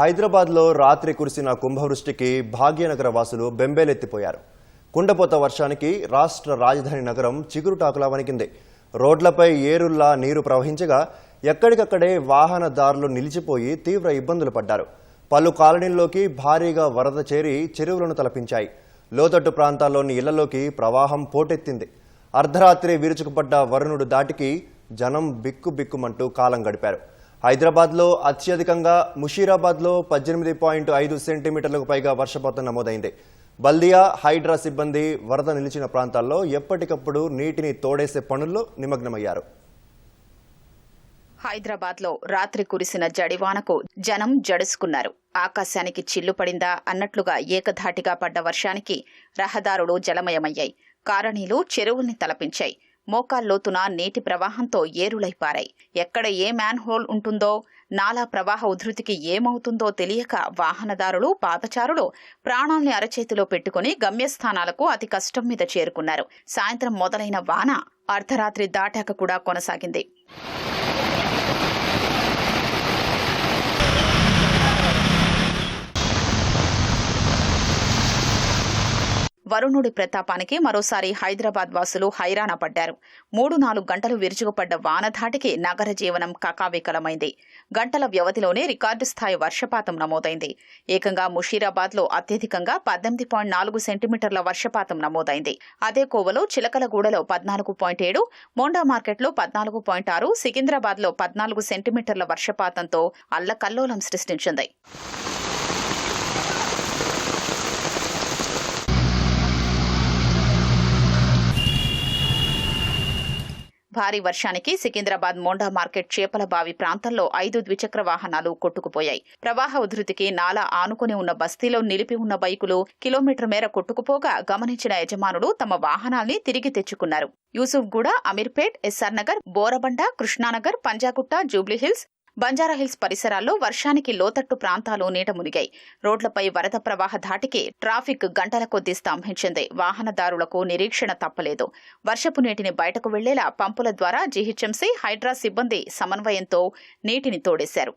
హైదరాబాద్లో రాత్రి కురిసిన కుంభవృష్టికి భాగ్యనగర వాసులు బెంబేలెత్తిపోయారు. కుండపోత వర్షానికి రాష్ట్ర రాజధాని నగరం చిగురుటాకులా వణికింది. రోడ్లపై ఏరుల్లా నీరు ప్రవహించగా ఎక్కడికక్కడే వాహనదారులు నిలిచిపోయి తీవ్ర ఇబ్బందులు పడ్డారు. పలు కాలనీల్లోకి భారీగా వరద చేరి చెరువులను తలపించాయి. లోతట్టు ప్రాంతాల్లోని ఇళ్ళలోకి ప్రవాహం పోటెత్తింది. అర్ధరాత్రి విరుచుకుపడ్డ వరుణుడు దాటికి జనం బిక్కు బిక్కుమంటూ కాలం గడిపారు. హైదరాబాద్లో అత్యధికంగా ముషీరాబాద్లో పద్దెనిమిది పాయింట్ ఐదు సెంటీమీటర్లకు పైగా వర్షపాతం నమోదైంది. బల్దియా హైడ్రా సిబ్బంది వరద నిలిచిన ప్రాంతాల్లో ఎప్పటికప్పుడు నీటిని తోడేసే పనుల్లో నిమగ్నమయ్యారు. హైదరాబాద్లో రాత్రి కురిసిన జడివానకు జనం జడుసుకున్నారు. ఆకాశానికి చిల్లు పడిందా అన్నట్లుగా ఏకధాటిగా పడ్డ వర్షానికి రహదారులు జలమయమయ్యాయి. కారణీలు చెరువుల్ని తలపించాయి. మోకాల్లోతున నీటి ప్రవాహంతో ఏరులై పారాయి ఎక్కడ ఏ మ్యాన్ హోల్ ఉంటుందో నాలా ప్రవాహ ఉధృతికి ఏమవుతుందో తెలియక వాహనదారులు పాదచారులు ప్రాణాల్ని అరచేతిలో పెట్టుకుని గమ్యస్థానాలకు అతి కష్టం మీద చేరుకున్నారు. సాయంత్రం మొదలైన వాన అర్ధరాత్రి దాటాక కూడా కొనసాగింది. వరుణుడి ప్రతాపానికి మరోసారి హైదరాబాద్ వాసులు హైరాణ పడ్డారు. మూడు నాలుగు గంటలు విరుచుకుపడ్డ వానధాటికి నగర జీవనం కకావికలమైంది. గంటల వ్యవధిలోనే రికార్డు స్థాయి వర్షపాతం నమోదైంది. ఏకంగా ముషీరాబాద్లో అత్యధికంగా పద్దెనిమిది పాయింట్ నాలుగు సెంటీమీటర్ల వర్షపాతం నమోదైంది. అదే కోవలో చిలకలగూడలో పద్నాలుగు పాయింట్ ఏడు మోండా మార్కెట్లో పద్నాలుగు పాయింట్ ఆరు సికింద్రాబాద్లో పద్నాలుగు సెంటీమీటర్ల వర్షపాతంతో అల్లకల్లోలం సృష్టించింది. భారీ వర్షానికి సికింద్రాబాద్ మోండా మార్కెట్ చేపల బావి ప్రాంతంలో ఐదు ద్విచక్ర వాహనాలు కొట్టుకుపోయాయి. ప్రవాహ ఉధృతికి నాలా ఆనుకుని ఉన్న బస్తీలో నిలిపి ఉన్న బైకులు కిలోమీటర్ మేర కొట్టుకుపోగా గమనించిన యజమానులు తమ వాహనాల్ని తిరిగి తెచ్చుకున్నారు. Yousufguda Ameerpet S R Nagar Borabanda Krishnanagar Panjagutta Jubilee Hills Banjara Hills పరిసరాల్లో వర్షానికి లోతట్టు ప్రాంతాలు నీట మునిగాయి. రోడ్లపై వరద ప్రవాహ ధాటికి ట్రాఫిక్ గంటల కొద్దీ స్తంభించింది. వాహనదారులకు నిరీక్షణ తప్పలేదు. వర్షపు నీటిని బయటకు వెళ్ళేలా పంపుల ద్వారా జీహెచ్ఎంసీ హైడ్రా సిబ్బంది సమన్వయంతో నీటిని తోడేశారు.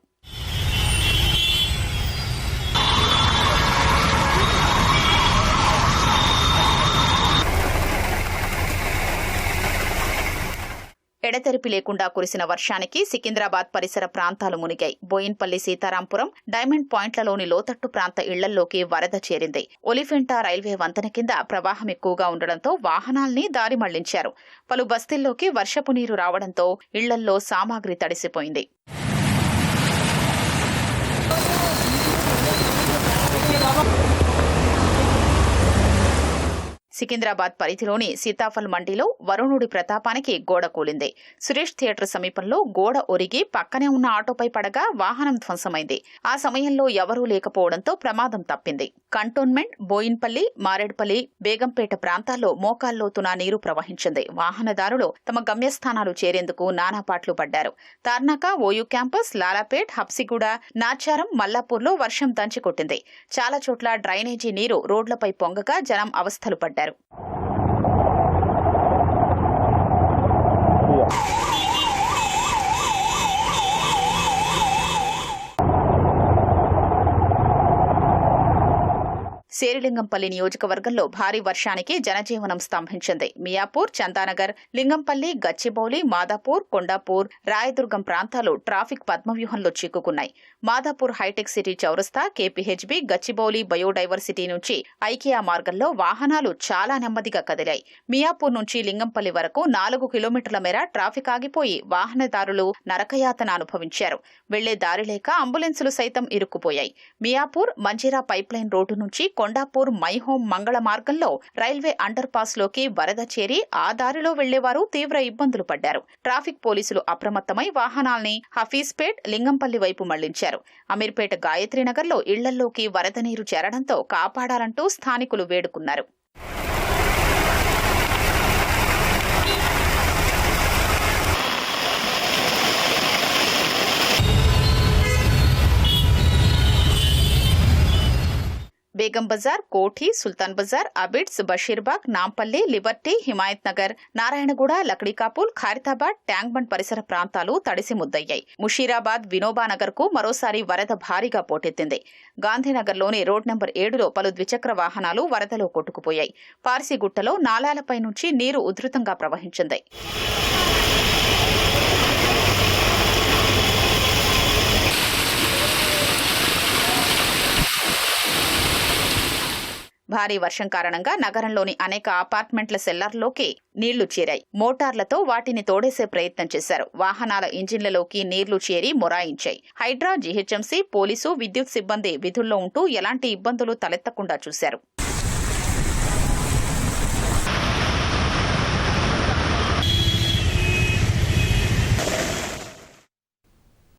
ఎడతెరిపి లేకుండా కురిసిన వర్షానికి సికింద్రాబాద్ పరిసర ప్రాంతాలు మునిగాయి. బోయిన్పల్లి సీతారాంపురం డైమండ్ పాయింట్లలోని లోతట్టు ప్రాంత ఇళ్ళల్లోకి వరద చేరింది. ఒలిఫెంటా రైల్వే వంతెన కింద ప్రవాహం ఎక్కువగా ఉండడంతో వాహనాల్ని దారి మళ్ళించారు. పలు బస్తీల్లోకి వర్షపు నీరు రావడంతో ఇళ్ళల్లో సామాగ్రి తడిసిపోయింది. సికింద్రాబాద్ పరిధిలోని సీతాఫల్ మండీలో వరుణుడి ప్రతాపానికి గోడ కూలింది. సురేష్ థియేటర్ సమీపంలో గోడ ఒరిగి పక్కనే ఉన్న ఆటోపై పడగా వాహనం ధ్వంసమైంది. ఆ సమయంలో ఎవరూ లేకపోవడంతో ప్రమాదం తప్పింది. కంటోన్మెంట్ బోయిన్పల్లి మారేడ్పల్లి బేగంపేట ప్రాంతాల్లో మోకాల్లోతున నీరు ప్రవహించింది. వాహనదారులు తమ గమ్యస్థానాలు చేరేందుకు నానాపాట్లు పడ్డారు. తార్నాక ఓయూ క్యాంపస్ లాలాపేట్ హబ్సిగూడ నాచారం మల్లాపూర్లో వర్షం దంచి కొట్టింది చాలా చోట్ల డ్రైనేజీ నీరు రోడ్లపై పొంగగా జనం అవస్థలు పడ్డారు. తెలిపారు. శేరిలింగంపల్లి నియోజకవర్గంలో భారీ వర్షానికి జనజీవనం స్తంభించింది. మియాపూర్ చందానగర్ లింగంపల్లి గచ్చిబౌలి మాదాపూర్ కొండాపూర్ రాయదుర్గం ప్రాంతాలు ట్రాఫిక్ పద్మవ్యూహంలో చిక్కుకున్నాయి. మాదాపూర్ హైటెక్ సిటీ చౌరస్తా కేపీహెచ్బి గచ్చిబౌలి బయోడైవర్సిటీ నుంచి ఐకియా మార్గంలో వాహనాలు చాలా నెమ్మదిగా కదిలాయి. మియాపూర్ నుంచి లింగంపల్లి వరకు నాలుగు కిలోమీటర్ల మేర ట్రాఫిక్ ఆగిపోయి వాహనదారులు నరకయాతన అనుభవించారు. వెళ్ళే దారి లేక అంబులెన్సులు సైతం ఇరుక్కుపోయాయి. మియాపూర్ మంజీరా పైప్లైన్ రోడ్డు నుంచి కొండాపూర్ మైహోం మంగళ మార్గంలో రైల్వే అండర్ పాస్లోకి వరద చేరి ఆ దారిలో వెళ్ళేవారు తీవ్ర ఇబ్బందులు పడ్డారు. ట్రాఫిక్ పోలీసులు అప్రమత్తమై వాహనాల్ని హఫీజ్పేట్ లింగంపల్లి వైపు మళ్ళించారు. అమీర్పేట గాయత్రీనగర్లో ఇళ్ళల్లోకి వరద నీరు చేరడంతో కాపాడాలంటూ స్థానికులు వేడుకున్నారు. బేగం బజార్ కోఠి సుల్తాన్ బజార్ అబిడ్స్ బషీర్బాగ్ నాంపల్లి లిబర్టీ హిమాయత్ నగర్ నారాయణగూడ లక్డీకాపూల్ ఖారితాబాద్ ట్యాంక్ బండ్ పరిసర ప్రాంతాలు తడిసి ముద్దయ్యాయి. ముషీరాబాద్ వినోబానగర్కు మరోసారి వరద భారీగా పోటెత్తింది. గాంధీనగర్లోని రోడ్ నెంబర్ ఏడులో పలు ద్విచక్ర వాహనాలు వరదలో కొట్టుకుపోయాయి. పార్సిగుట్టలో నాలాలపై నుంచి నీరు ఉధృతంగా ప్రవహించింది. భారీ వర్షం కారణంగా నగరంలోని అనేక అపార్ట్మెంట్ల సెల్లర్లోకి నీళ్ళు చేరాయి. మోటార్లతో వాటిని తోడేసే ప్రయత్నం చేశారు. వాహనాల ఇంజిన్లలోకి నీళ్ళు చేరి మొరాయించాయి. హైడ్రా జీహెచ్ఎంసీ పోలీసు విద్యుత్ సిబ్బంది విధుల్లో ఉంటూ ఎలాంటి ఇబ్బందులు తలెత్తకుండా చూశారు.